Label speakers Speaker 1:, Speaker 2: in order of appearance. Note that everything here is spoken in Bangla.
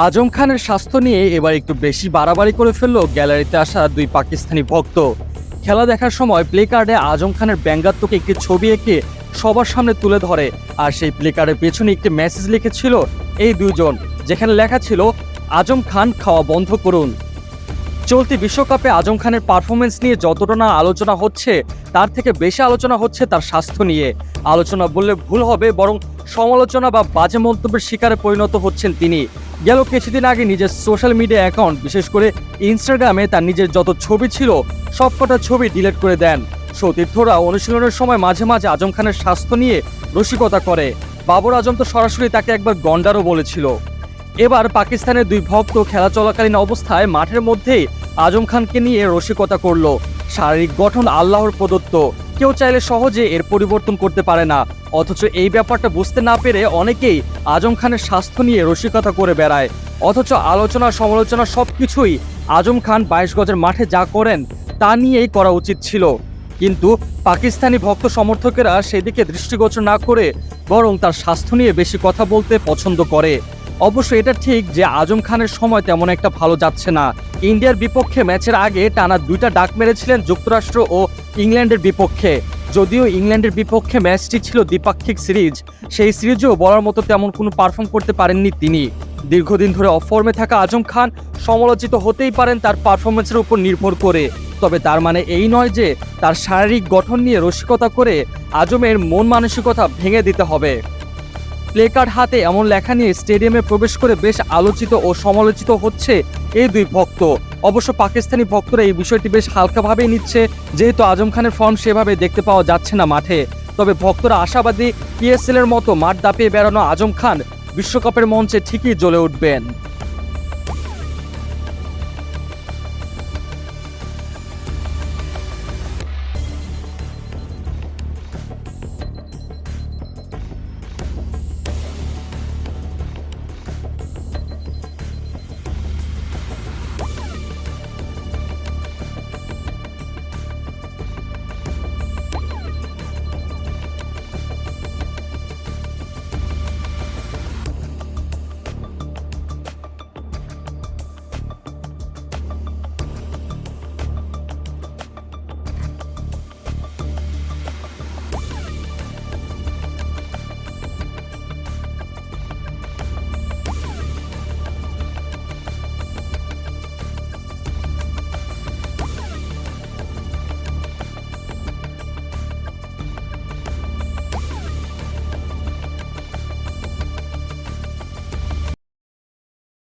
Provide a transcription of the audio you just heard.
Speaker 1: আজম খানের স্বাস্থ্য নিয়ে এবার একটু বেশি বাড়াবাড়ি করে ফেলল গ্যালারিতে আসা দুই পাকিস্তানি ভক্ত। খেলা দেখার সময় প্লে কার্ডে আজম খানের ব্যঙ্গাত্মকে একটি ছবি এঁকে সবার সামনে তুলে ধরে, আর সেই প্লে কার্ডের পেছনে একটি মেসেজ লিখেছিল এই দুজন যেখানে লেখা ছিল, আজম খান খাওয়া বন্ধ করুন। চলতি বিশ্বকাপে আজম খানের পারফরমেন্স নিয়ে যতটা না আলোচনা হচ্ছে, তার থেকে বেশি আলোচনা হচ্ছে তার স্বাস্থ্য নিয়ে। আলোচনা বললে ভুল হবে, বরং সমালোচনা বা বাজে মন্তব্যের শিকারে পরিণত হচ্ছেন তিনি। গেল কিছুদিন আগে নিজের সোশ্যাল মিডিয়া অ্যাকাউন্ট, বিশেষ করে ইনস্টাগ্রামে তার নিজের যত ছবি ছিল, সবকটা ছবি ডিলিট করে দেন। সতীর্থরা অনুশীলনের সময় মাঝে মাঝে আজম খানের স্বাস্থ্য নিয়ে রসিকতা করে। বাবর আজম তো সরাসরি তাকে একবার গন্ডারও বলেছিল। এবার পাকিস্তানের দুই ভক্ত খেলা চলাকালীন অবস্থায় মাঠের মধ্যেই আজম খানকে নিয়ে রসিকতা করল। শারীরিক গঠন আল্লাহর প্রদত্ত। কেউ চাইলে সহজে এর পরিবর্তন করতে পারে না। অথচ এই ব্যাপারটা বুঝতে না পেরে অনেকেই আজম খানের স্বাস্থ্য নিয়ে রসিকতা করে বেড়ায়। অথচ আলোচনা, সমালোচনা সব কিছুই আজম খান বাইশ গজের মাঠে যা করেন তা নিয়েই করা উচিত ছিল। কিন্তু পাকিস্তানি ভক্ত সমর্থকেরা সেদিকে দৃষ্টিগোচর না করে বরং তার স্বাস্থ্য নিয়ে বেশি কথা বলতে পছন্দ করে। অবশ্য এটা ঠিক যে আজম খানের সময় তেমন একটা ভালো যাচ্ছে না। ইন্ডিয়ার বিপক্ষে ম্যাচের আগে টানা দুইটা ডাক মেরেছিলেন যুক্তরাষ্ট্র ও ইংল্যান্ডের বিপক্ষে। যদিও ইংল্যান্ডের বিপক্ষে ম্যাচটি ছিল দ্বিপাক্ষিক সিরিজ, সেই সিরিজেও বলার মতো তেমন কোনো পারফর্ম করতে পারেননি তিনি। দীর্ঘদিন ধরে অফর্মে থাকা আজম খান সমালোচিত হতেই পারেন তার পারফরমেন্সের উপর নির্ভর করে। তবে তার মানে এই নয় যে তার শারীরিক গঠন নিয়ে রসিকতা করে আজমের মন মানসিকতা ভেঙে দিতে হবে। প্লে কার্ড হাতে এমন লেখা নিয়ে স্টেডিয়ামে প্রবেশ করে বেশ আলোচিত ও সমালোচিত হচ্ছে এই দুই ভক্ত। অবশ্য পাকিস্তানি ভক্তরা এই বিষয়টি বেশ হালকাভাবেই নিচ্ছে, যেহেতু আজম খানের ফর্ম সেভাবে দেখতে পাওয়া যাচ্ছে না মাঠে। তবে ভক্তরা আশাবাদী পিএসএল এর মতো মাঠ দাপিয়ে বেড়ানো আজম খান বিশ্বকাপের মঞ্চে ঠিকই জ্বলে উঠবেন।